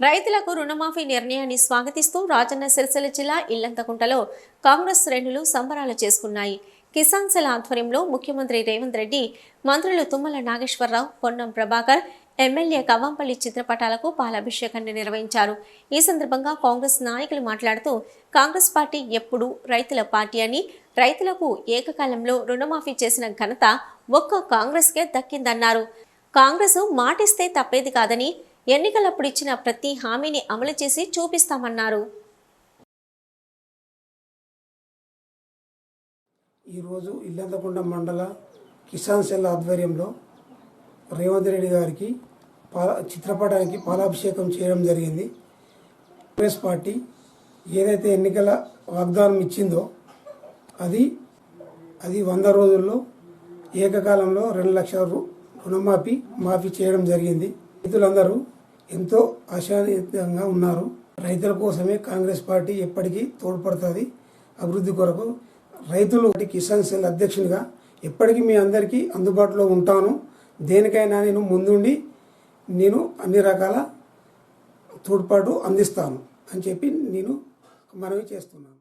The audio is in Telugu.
రైతులకు రుణమాఫీ నిర్ణయాన్ని స్వాగతిస్తూ రాజన్న సిరిసిల్ల జిల్లా ఇల్లంతకుంటలో కాంగ్రెస్ శ్రేణులు సంబరాలు చేసుకున్నాయి. కిసాన్ సెల్ ఆధ్వర్యంలో ముఖ్యమంత్రి రేవంత్ రెడ్డి మంత్రులు తుమ్మల నాగేశ్వరరావు పొన్నం ప్రభాకర్ ఎమ్మెల్యే కవ్వంపల్లి చిత్రపటాలకు పాలాభిషేకాన్ని నిర్వహించారు. ఈ సందర్భంగా కాంగ్రెస్ నాయకులు మాట్లాడుతూ కాంగ్రెస్ పార్టీ ఎప్పుడూ రైతుల పార్టీ అని రైతులకు ఏకకాలంలో రుణమాఫీ చేసిన ఘనత ఒక్క కాంగ్రెస్కే దక్కిందన్నారు. కాంగ్రెస్ మాటిస్తే తప్పేది కాదని ఎన్నికలప్పుడు ఇచ్చిన ప్రతి హామీని అమలు చేసి చూపిస్తామన్నారు. ఈరోజు ఇల్లంతకుంట మండల కిసాన్ సెల్ ఆధ్వర్యంలో రేవంత్ రెడ్డి గారికి పాల చిత్రపటానికి పాలాభిషేకం చేయడం జరిగింది. కాంగ్రెస్ పార్టీ ఏదైతే ఎన్నికల వాగ్దానం ఇచ్చిందో అది అది వంద రోజుల్లో ఏకకాలంలో రెండు లక్షల రుణమాఫీ మాఫీ చేయడం జరిగింది. రైతులందరూ ఎంతో ఆశానితంగా ఉన్నారు. రైతుల కోసమే కాంగ్రెస్ పార్టీ ఎప్పటికీ తోడ్పడుతుంది. అభివృద్ధి కొరకు రైతులు కిసాన్ సెల్ అధ్యక్షునిగా ఎప్పటికీ మీ అందరికీ అందుబాటులో ఉంటాను. దేనికైనా నేను ముందుండి నేను అన్ని రకాల తోడ్పాటు అందిస్తాను అని చెప్పి నేను మనవి చేస్తున్నాను.